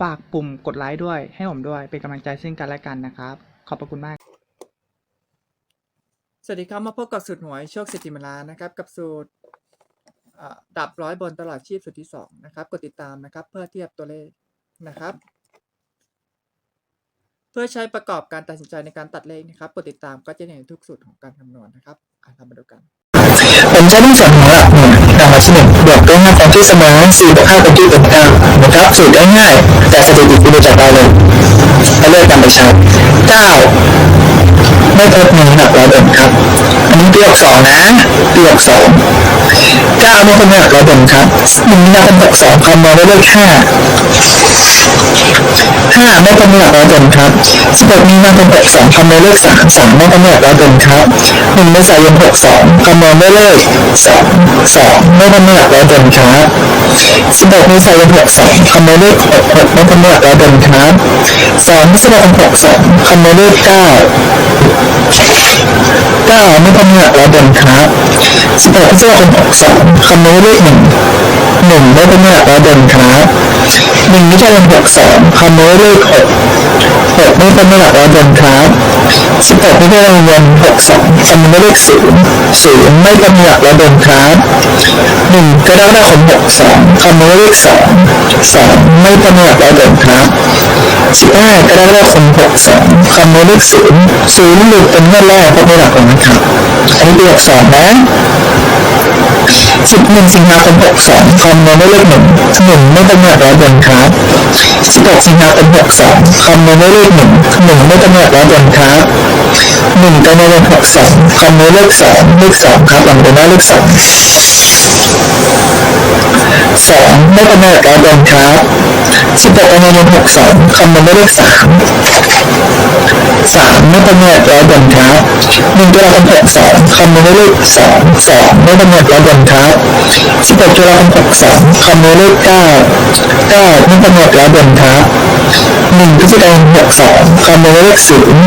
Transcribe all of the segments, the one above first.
ฝากปุ่มกดไลค์ด้วย ให้ผมด้วย เป็นกำลังใจซึ่งกันและกันนะครับ ขอบพระคุณมาก สวัสดีครับ มาพบกับสูตรหวยโชคเศรษฐีมล้านนะครับ กับสูตรอ่าดับร้อยบนตลอดชีพสูตรที่สองนะครับ กดติดตามนะครับ เพื่อเทียบตัวเลขนะครับ เพื่อใช้ประกอบการตัดสินใจในการตัดเลขนะครับ กดติดตามก็จะเห็นทุกสูตรของการคำนวณนะครับอ่าทำมาดูกัน ผมใช้ทั้งสอง เป็นงบวกด้วยห้าครั้งที่เสมอสี่บวกห้าเป็นที่เป็นเก้านะครับสูตรง่ายๆแต่สถิติคุณดูจากเราเลยให้เลือกกันไปใช้เก้าไม่พบหนึ่งหนักร้อยเด่นครับ อันนี้เปียกสองนะเปียกสองเก้าไม่พบหนักร้อยเด่นครับหนึ่งนับเป็นหกสองคำนวณด้เลขห้า ห้าไม่พบหนึ่งหลักร้อยเด่นครับสิบหกมีนาคมหกสองคำนวณเลขสามสามไม่พบหนึ่งหลักร้อยเด่นครับหนึ่งเมษายนหกสองคำนวณด้วยเลขสองสองไม่พบหนึ่งหลักร้อยเด่นครับสิบหกเมษายนหกสองคำนวณเลขหกหกไม่พบหนึ่งหลักร้อยเด่นครับสองพฤษภาคมหกสองคำนวณเลขเก้าเก้าไม่พบหนึ่งหลักร้อยเด่นครับสิบหกพฤษภาคมหกสองคำนวณเลขหนึ่งหนึ่งไม่พบหนึ่งหลักร้อยเด่นครับ หนึ่งมิถุนายนหกสองคำนี้เลขหก หกไม่พบหนึ่หลักร้อยเดนครับสิบหกมิถุนายนหกสองคำนวณเลขศูนย์ศูนย์ไม่พบหนึ่งหลักร้อยเดนครับหนึ่งกรกฎาคมหกสองคำนวณเลขสองสองไม่พบหนึ่งหลักร้อยเดนครับสิบห้ากรกฎาคมหกสองคำนวณเลขศูนย์ศูนย์หลุดเป็นเงื่อนแรกพบในหลักของนะครับอันนี้ปีหกสองนะสิบหนึ่งสิงหาคมหกสองคำนวณด้เลขหนึ่งหนึ่งไม่เป็นหลักร้อยเดนครับ สิบหกสิงหาเป็นหกสองคำนวณด้วยเลขหนึ่งหนึ่งไม่ตำหนหลักร้อยเดือนครับหนึ่งกันยายนหกสองคำนวณเลขสองเลขสองครับหลังเป็นหน้าเลขสอง สองไม่เป็นหลักร้อยเดือนครับสิบหกกันยายนหกสองคำนวณด้วยเลขสามสามไม่ประเมินร้อยเดือนครับหนึ่งตุลาคมหกสองคำนวณด้วยเลขสองสองไม่ประเมินร้อยเดือนครับสิบหกตุลาคมหกสองคำนวณได้เลขเก้าเก้าไม่ประเมินร้อยเดือนครับหนึ่งพฤศจิกายนหกสองคำนวณได้เลขศูนย์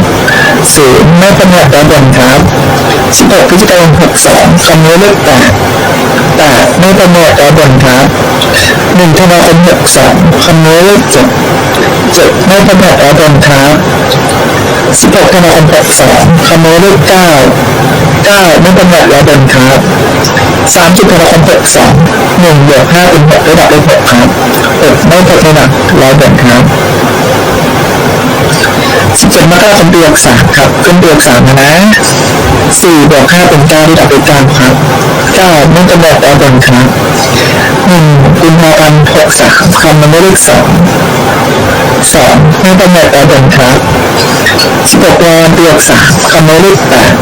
ศูนย์ไม่ประเมินร้อยเดือนครับสิบหกพฤศจิกายนหกสองคำนวณเลขแปดแปดไม่ประเมินร้อยเดือนครับหนึ่งธันวาคมหกสองคำนวณเลขเจ็ดเจ็ดไม่ประเมินร้อยเดือนครับสิบหกธันวาคมหกสองคำนวณเลขเก้าเก้าไม่กำหนดแล้วเดินครับสามสิบธันวาคมหกสองหนึ่งบวกห้าเป็นหกระดับเลขหกครับหกไม่ตกระดับร้อยเดินครับ เจ็ดมกราคมปีหกสามครับ ขึ้นปีหกสามนะสี่บวกห้าเป็นเก้าระดับเลขเก้าครับเก้าไม่กำหนดแล้วเดินครับหนึ่งกุมภาพันธ์หกสามคำนวณเลขสองสองไม่กำหนดแล้วเดินครับสิบหกวันปีหกสามคำนวณเลขแปด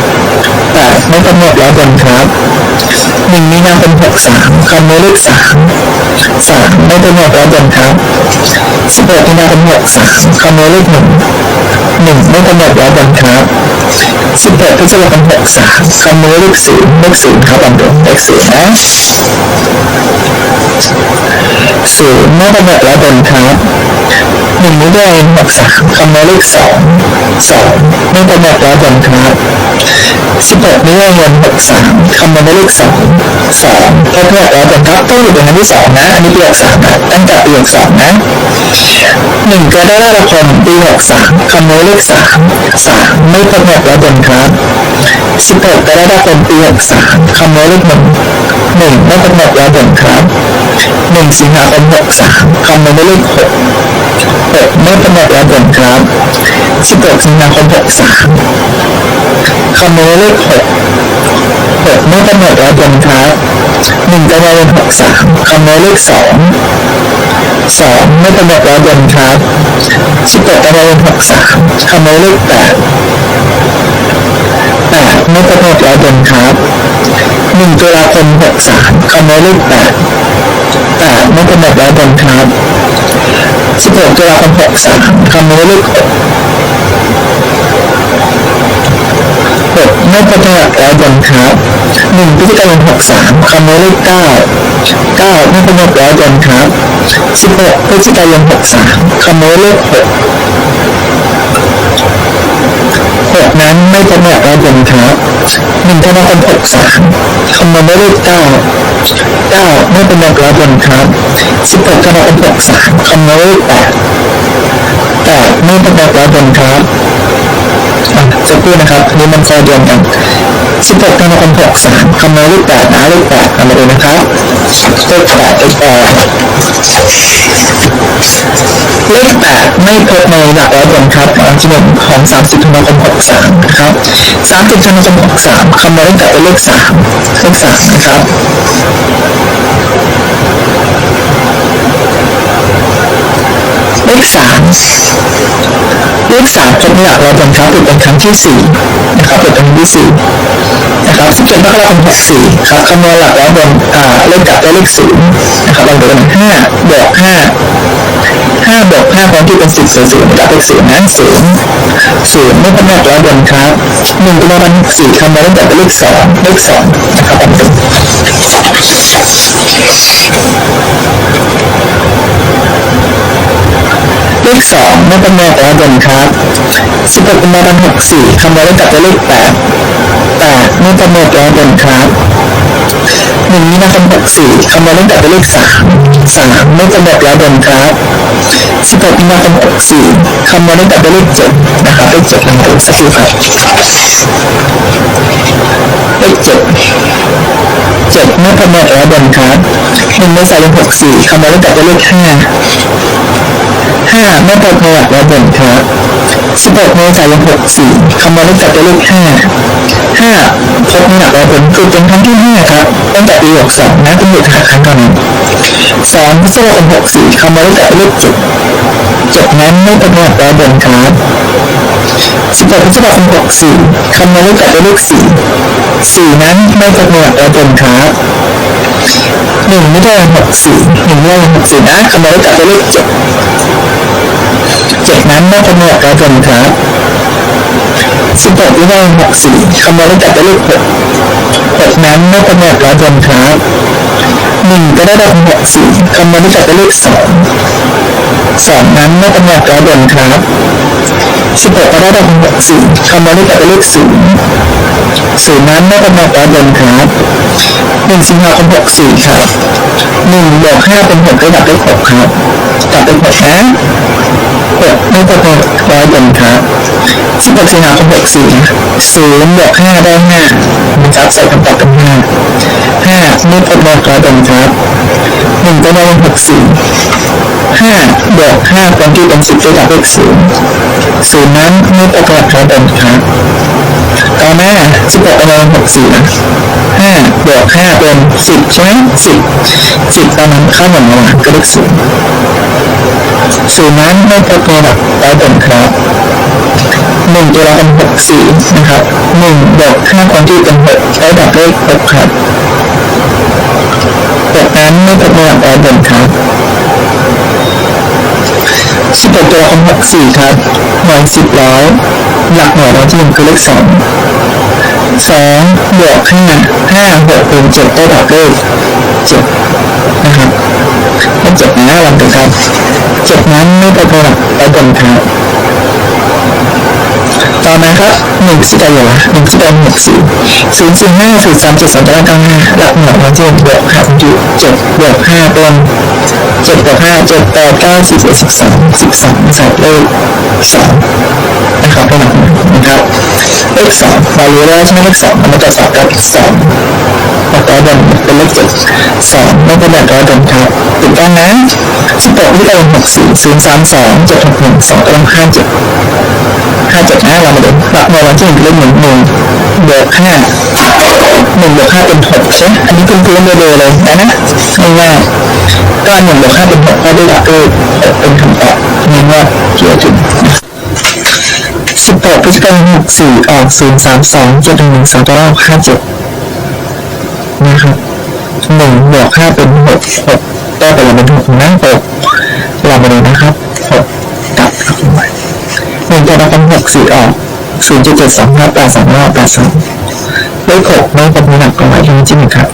แปดไม่กำหนดแล้วบนครับหนึ่งมีนาคมหกสามคำนวณเลขสามสามไม่กำหนดแล้วบนครับสิบหกมีนาคมหกสามคำนวณเลขหนึ่ง หนึ่งไม่กำหนดแล้วบนครับสิบแปดพฤษภาคมหกสามคำนวณเลขศูนย์เลขศูนย์ครับลำดับเลขศูนย์นะ ศูนย์ไม่กำหนดแล้วบนครับหนึ่งมิถุนายนหกสามคำนวณเลขสองสองไม่ประมาทแล้วบนครับสิบหกมิถุนายนหกสามคำนวณเลขสองสองพบแล้วแล้วบนครับต้องอยู่เป็นอันที่สองนะอันนี้ปีหกสามนะตั้งแต่ปีหกสองนะหนึ่งกรกฎาคมปีหกสามคำนวณเลขสามสามไม่ประมาทแล้วบนครับ สิบหกกรกฎาคมปีหกสามคำนวณเลขหนึ่งหนึ่งไม่ประมาทแล้วบนครับหนึ่งสิงหาคมหกสามคำนวณเลขหกหกไม่กำหนดแล้วผลครับสิบหกสิงหาคมหกสามคำนวณเลขหกหกไม่กำหนดร้อยบนครับหนึ่งกันยายนหกสามคำนวณเลขสองสองไม่กำหนดร้อยบนครับสิบหกกันยายนหกสามคำนวณเลขแปด แปดไม่กำหนดร้อยบนครับหนึ่งตุลาคมหกสามคำนวณเลขแปดแปดไม่กำหนดร้อยบนครับสิบหกตุลาคมหกสามคำนวณเลขหกหกไม่ประกอบร้อยบนครับหนึ่งพฤศจิกายนหกสามคำนวณเลขเก้าเก้าไม่ประกอบร้อยบนครับสิบหกพฤศจิกายนหกสามคำนวณเลขหก หกนั้นไม่ประกอบร้อยบนครับหนึ่งธันาคมหกสามคำนวณเลขเก้าเก้าไม่ประกอบร้อยบนครับสิบหกธันาคมหกสามคำนวณเลขแปดแปดไม่ประกอบร้อยบนครับอะ สักครู่นะครับอันนี้มันคอเดียวกัน16ธันวาคม63คำนวณเลข8นะเลข8เอามาดูนะครับเลข8เลข8เลข8ไม่พบในหลักร้อยบนครับของที่หนึ่งของ 30ธันวาคม63นะครับ30ธันวาคม63คำนวณเลข8เป็นเลข3เลข3นะครับเลขสาม เลขสามพบในหลักร้อยบนครับเป็นครั้งที่สี่นะครับเป็นครั้งที่สี่นะครับสิบเจ็ดมกราคมหกสี่ครับคำนวณหลักร้อยบนอ่าเลขกลับได้เลขศูนย์นะครับเราดูกันห้าบวกห้าห้าบวกห้าพร้อมที่เป็นสิบศูนย์ศูนย์กับเลขศูนย์นั้นศูนย์ศูนย์ไม่เป็นหลักร้อยบนครับหนึ่งตัวมันหกสี่คำนวณเลขกับเป็นเลขสองเลขสองนะครับผมเป็น ขสองไม่เป็นแนวร้อยบนครับสิบหกเป็นแนวหกสี่คำนวณได้กลับได้เลขแปดแปดไม่เป็นแนวร้อยบนครับหนึ่งมีนาคมหกสี่คำนวณได้กลับได้เลขสามสามไม่เป็นแนวร้อยบนครับสิบหกมีนาคมหกสี่คำนวณได้กลับได้เลขเจ็ดนะครับเลขเจ็ดนะครับสักครู่ครับเลขเจ็ดเจ็ดไม่เป็นแนวร้อยบนครับหนึ่งเมษายนหกสี่คำนวณได้กลับได้เลขห้า ห้าไม่พบในหลักร้อยบนครับสิบหกเมษายนหกสี่คำนวณเลขจับตัวเลขห้าห้าพบในหลักร้อยบนคือเป็นครั้งที่ห้าครับตั้งแต่ปีหกสองนะเป็นอยู่ครั้งก่อนนั้นสองพฤษภาคมหกสี่คำนวณเลขจับตัวเลขเจ็ดเจ็ดนั้นไม่พบในหลักร้อยบนครับสิบหกพฤษภาคมหกสี่คำนวณเลขจับตัวเลขสี่สี่นั้นไม่พบในหลักร้อยบนครับหนึ่งไมิถุนายนหกสี่หนึ่งไมิถุนายนหกสี่นะคำนวณได้จากตัวเลขเจ็ด จ็ดนั้นไม่เป็นหลักร้อยบนครับสิบหกมิถุนาหกสี่คำนวณได้จากตัวเลขหกหกนั้นไม่เป็นหลักร้อยบนครับหนึ่งก็ได้ดอกหกสี่คำนวณได้จากตัวเลขสองสองนั้นไม่เป็นหลักร้อยบนครับสิบหกก็ได้ดอกหกสี่คำนวณได้จากตัวเลขศูนย์ศูนย์นั้นไม่เป็นหลักร้อยบนครับหนึ่งสิงหาคมหกสี่ครับหนึ่งบวกห้าเป็นหกได้ดับได้หกครับดับเป็นหกนะ หกไม่ประกอบร้อยบนครับสิบหกสิงหาคมหกสี่ศูนย์บวกห้าได้ห้านะครับใส่คำตอบเป็นห้าห้าไม่ประกอบร้อยบนครับหนึ่งก็ได้หกสี่ห้าบวกห้าเป็นที่เป็นสิบได้ดับเลขศูนย์ศูนย์นั้นไม่ประกอบร้อยบนครับต่อมาสิบหกประมาณหกสี่นะห้าบวกห้าเป็นสิบใช่ไหมสิบสิบตอนนั้นเข้าหมดแล้วก็เลขศูนย์ ศูนย์นั้นไม่พบในหลักร้อยบนครับหนึ่งตัวละเป็นหกสี่นะครับหนึ่งบวกห้าคนที่เป็นหกได้ดับเลขหกครับหกนั้นไม่พบในหลักร้อยบนครับสิบหกตัวละเป็นหกสี่ครับหน่วยสิบร้อยหลักหน่วยเราที่หนึ่งคือเลขสองสองบวกห้าห้าหกเป็นเจ็ดได้ดอกเลขเจ็ดนะครับ เลขเจ็ดนะลองดูครับเจ็ดนั้นไม่ไป็นตัวหลักไปบนครับต่อมา ครับหนึ่งสิบายนหนึ่งสิบายนหกสี่ศูนย์สี่ห้าศูนย์สามเจ็ดสองเก้าเก้าห้าหลักหน่วยเราที่บวกครับอยู่เจ็ดบวกห้าเป็นเจ็ดบวกห้าเจ็ดแปดเก้าสิบเอ็ดสิบสองสิบสองใส่เลขสองนะครับเป็นหลักนะครับเลขสองเรารู้แล้วใช่ไหมเลขสองมันจะสอบกับสองหลักร้อยบนเป็นเลขเจ็ดสองไม่เป็นหลักร้อยบนครับถูกต้องนะสิบหกที่เราหกสี่ศูนย์สามสองเจ็ดหกหนึ่งสองกำลังห้าเจ็ด เจ็ดนะเรามาดูหลักหน่วยวันที่หนึ่งหนึ่งหนึ่งบวกห้าหนึ่งบวกห้าเป็นหกใช่ไหมอันนี้พื้นพื้นเบลอๆเลยนะนะง่ายๆก็หนึ่งบวกห้าเป็นหกก็ได้หลักคือเป็นคำตอบง่ายๆที่จะถึงสิบหกพฤศจิกายนหกสี่ออกศูนย์สามสองเจ็ดหนึ่งหนึ่งสองตัวเลขห้าเจ็ดนะครับหนึ่งบวกห้าเป็นหกหกได้ไปเราเป็นหกนะหกเราไปเลยนะครับหกกลับเข้าไปหนึ่งตัวเราเป็นหกสี่ออก ศูนย์จุดเจ็ดสองห้าแปดสองห้าแปดสองเลขหกไม่เป็นหนักกว่าจริงๆครับ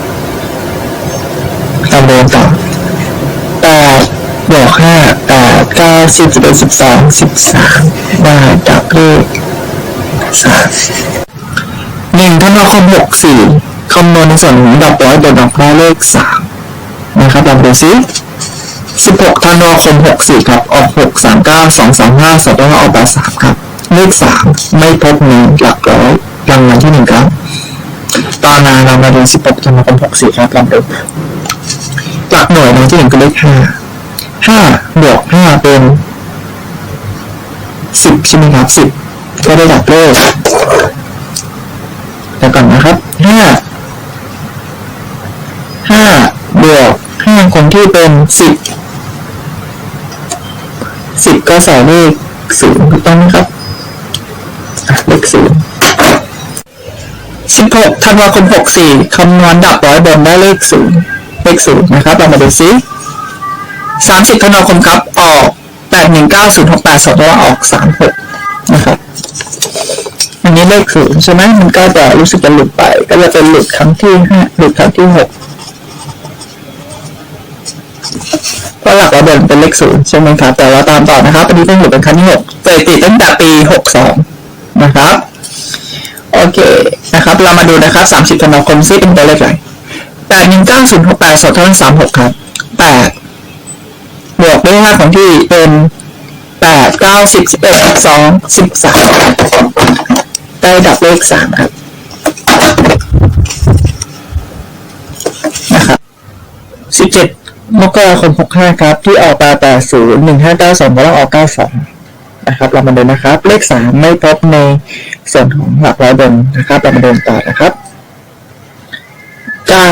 ตามเดิมต่อแปดบวกห้าแปดเก้าสิบสิบเอ็ดสิบสองสิบสามได้จากเลขสามหนึ่งธันวาคมหกสี่คำนวณในส่วนของดอกร้อยโดยดอกได้เลขสามนะครับลองดูซิสิบหกธันวาคมหกสี่ครับ ออกหกสามเก้าสองสามห้าสองตัวออกแปดสามครับ เลขสามไม่พบในหลักร้อยรางวัลที่หนึ่งครับตอนมาเรามาดู16ธันวาคม64ครับลองดูหลักหน่วยในที่หนึ่งคือเลขห้าห้าบวกห้าเป็นสิบใช่ไหมครับสิบก็ได้หลักเลขเดี๋ยวก่อนนะครับห้าห้าบวกห้าคงที่เป็นสิบสิบก็ใส่เลขศูนย์ถูกต้องไหมครับ อะเลขศูนย์16ธันวาคม 64 คำนวณดับร้อยบนได้เลขศูนย์เลขศูนย์นะครับ เรามาดูซิ 30ธันวาคมครับ ออก 8190682ตัวออก 36 นะครับ อันนี้เลขศูนย์ใช่ไหม มันก็จะรู้สึกจะหลุดไป ก็จะเป็นหลุดครั้งที่ห้าหลุดครั้งที่หกเพราะหลักร้อยบนเป็นเลขศูนย์ใช่ไหมครับแต่เราตามต่อนะครับอันนี้เป็นหลุดเป็นครั้งที่หกสถิติตั้งแต่ปี62 นะครับ โอเคนะครับ เรามาดูนะครับ 30ธันวาคมซิเป็นตัวเลขอะไรแปดหนึ่งเก้าศูนย์หกแปดสองเท่าสามหกครับแปดบวกด้วยห้าของที่เป็นแปดเก้าสิบสิบเอ็ดสิบสองสิบสามได้ดับเลขสามครับนะครับสิบเจ็ดมกราคมหกห้าครับ ที่ออกแปดแปดศูนย์หนึ่งห้าเก้าสองแล้วออกเก้าสอง นะครับเรามาดูนะครับ เลขสามไม่พบในส่วนของหลักร้อยบนนะครับเรามาดูต่อนะครับเก้า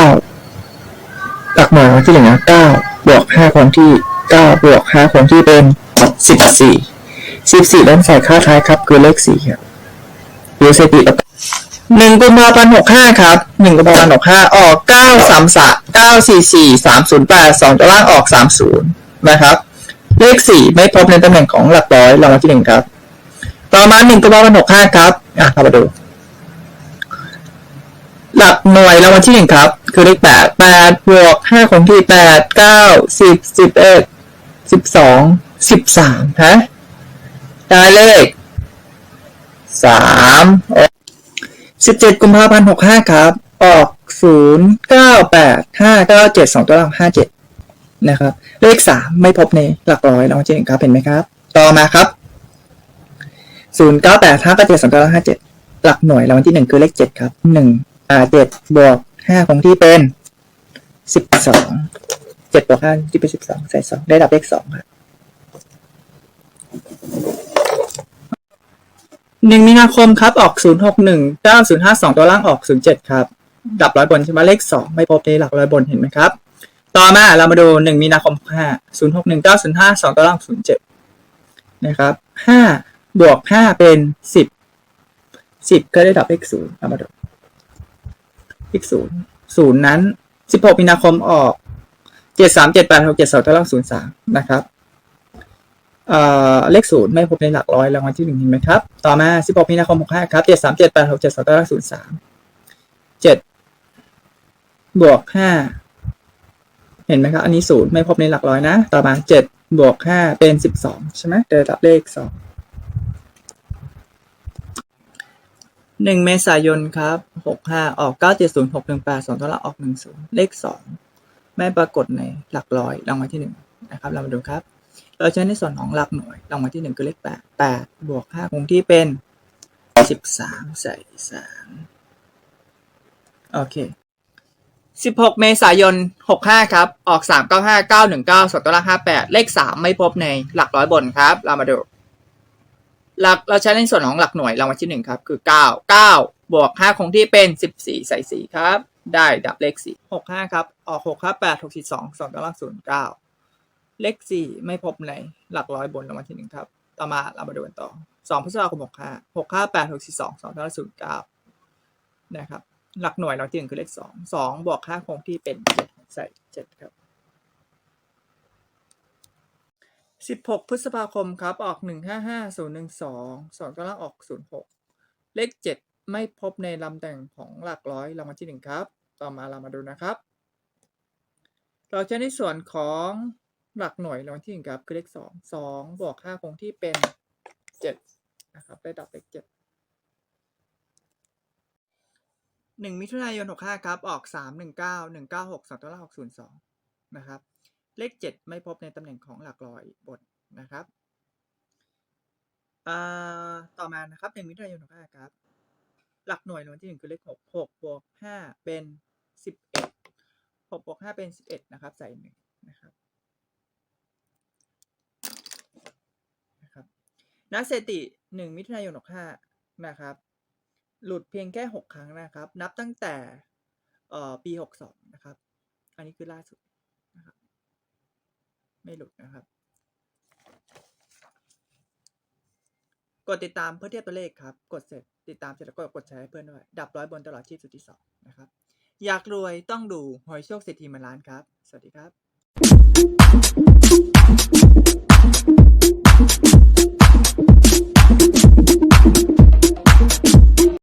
หลักหน่วยที่หนึ่งนะเก้าบวกห้าคงที่เก้าบวกห้าคงที่เป็นสิบสี่สิบสี่ด้านใส่ค่าท้ายครับ คือเลขสี่ครับดูสถิติแล้วหนึ่งกุมภาพันธ์หกห้าครับหนึ่งกุมภาพันธ์หกห้าออกเก้าสามสามเก้าสี่สี่สามศูนย์แปดสองตัวล่างออกสามศูนย์นะครับ เลขสี่ไม่พบในตำแหน่งของหลักร้อยรางวัลที่หนึ่งครับ ต่อมาหนึ่งกุมภาพันหกห้าครับ อะเรามาดู หลักหน่วยรางวัลที่หนึ่งครับ คือเลขแปดแปดบวกห้าของที่แปดเก้าสิบสิบเอ็ดสิบสองสิบสามฮะได้เลขสามสิบเจ็ดกุมภาพันธ์หกห้าครับ ออกศูนย์เก้าแปดห้าเก้าเจ็ดสองตัวล่างห้าเจ็ด นะครับ เลขสามไม่พบในหลักร้อยรางวัลที่หนึ่งครับเห็นไหมครับ ต่อมาครับศูนย์เก้าแปดห้าเก้าเจ็ดสองเก้าห้าเจ็ดหลักหน่วยรางวัลที่หนึ่งคือเลขเจ็ดครับหนึ่งอ่าเจ็ดบวกห้าคงที่เป็นสิบสองเจ็ดบวกห้าที่เป็นสิบสองใส่สองได้ดับเลขสองครับหนึ่งมีนาคมครับ ออกศูนย์หกหนึ่งเก้าศูนย์ห้าสองตัวล่างออกศูนย์เจ็ดครับ ดับร้อยบนใช่ไหมเลขสองไม่พบในหลักร้อยบนเห็นไหมครับ ต่อมาเรามาดูหนึ่งมีนาคมห้าศูนย์หกหนึ่งเก้าศูนย์ห้าสองตัวล่างศูนย์เจ็ดนะครับห้าบวกห้าเป็นสิบสิบก็ได้ดับเลขศูนย์เรามาดูเลขศูนย์ศูนย์นั้นสิบหกมีนาคมออกเจ็ดสามเจ็ดแปดหกเจ็ดสองตัวล่างศูนย์สามนะครับเอ่อเลขศูนย์ไม่พบในหลักร้อยรางวัลที่หนึ่งเห็นไหมครับ ต่อมาสิบหกมีนาคมหกห้าครับเจ็ดสามเจ็ดแปดหกเจ็ดสองตัวล่างศูนย์สามเจ็ดบวกห้า เห็นไหมครับ อันนี้ศูนย์ไม่พบในหลักร้อยนะ ต่อมาเจ็ดบวกห้าเป็นสิบสองใช่ไหมเดินรับเลขสองหนึ่งเมษายนครับหกห้าออกเก้าเจ็ดศูนย์หกหนึ่งแปดสองตัวละออกหนึ่งศูนย์เลขสองไม่ปรากฏในหลักร้อยรางวัลที่หนึ่งนะครับ เรามาดูครับ เราใช้ในส่วนของหลักหน่วยรางวัลที่หนึ่งคือเลขแปดแปดบวกห้าคงที่เป็นสิบสามใส่สามโอเค 16 เมษายน 65 ครับ ออก 395 919สองตัวละ58 เลข 3 ไม่พบในหลักร้อยบนครับ เรามาดู หลักเราใช้ในส่วนของหลักหน่วยรางวัลที่ 1 ครับ คือ 9 9 บวก 5 คงที่เป็น 14 ใส่ 4 ครับ ได้ดับเลขสี่หกห้าครับ ออกหกห้าแปดหกสี่สองสองตัวล่างศูนย์เก้าเลขสี่ไม่พบในหลักร้อยบนรางวัลที่หนึ่งครับ ต่อมาเรามาดูกันต่อสองพฤษภาคมหกห้าหกห้าแปดหกสี่สองสองตัวล่างศูนย์เก้านะครับ หลักหน่วยเราที่หนึ่งคือเลขสองสองบวกค่าคงที่เป็นเจ็ดใส่เจ็ดครับสิบหกพฤษภาคมครับ ออกหนึ่งห้าห้าศูนย์หนึ่งสองสองตัวล่างออกศูนย์หกเลขเจ็ดไม่พบในลำแต่งของหลักร้อยรางวัลที่หนึ่งครับ ต่อมาเรามาดูนะครับ เราจะในส่วนของหลักหน่วยรางวัลที่หนึ่งครับคือเลขสองสองบวกค่าคงที่เป็นเจ็ดนะครับได้ดับเลขเจ็ด หนึ่งมิถุนายนหกห้าครับ ออกสามหนึ่งเก้าหนึ่งเก้าหกสองตัวละหกศูนย์สองนะครับ เลขเจ็ดไม่พบในตำแหน่งของหลักร้อยบนนะครับต่อมานะครับหนึ่งมิถุนายนหกห้าครับ หลักหน่วยรางวัลที่หนึ่งคือเลขหกหกบวกห้าเป็นสิบเอ็ดหกบวกห้าเป็นสิบเอ็ดนะครับ ใส่หนึ่งนะครับนะครับนักสถิติหนึ่งมิถุนายนหกห้านะครับ หลุดเพียงแค่หกครั้งนะครับ นับตั้งแต่ปีหกสองนะครับ อันนี้คือล่าสุดนะครับ ไม่หลุดนะครับ กดติดตามเพื่อเทียบตัวเลขครับ กดเสร็จติดตามเสร็จแล้วก็กดแชร์ให้เพื่อนด้วย ดับร้อยบนตลอดชีพสุดที่สองนะครับ อยากรวยต้องดูหอยโชคเศรษฐีมันล้านครับ สวัสดีครับ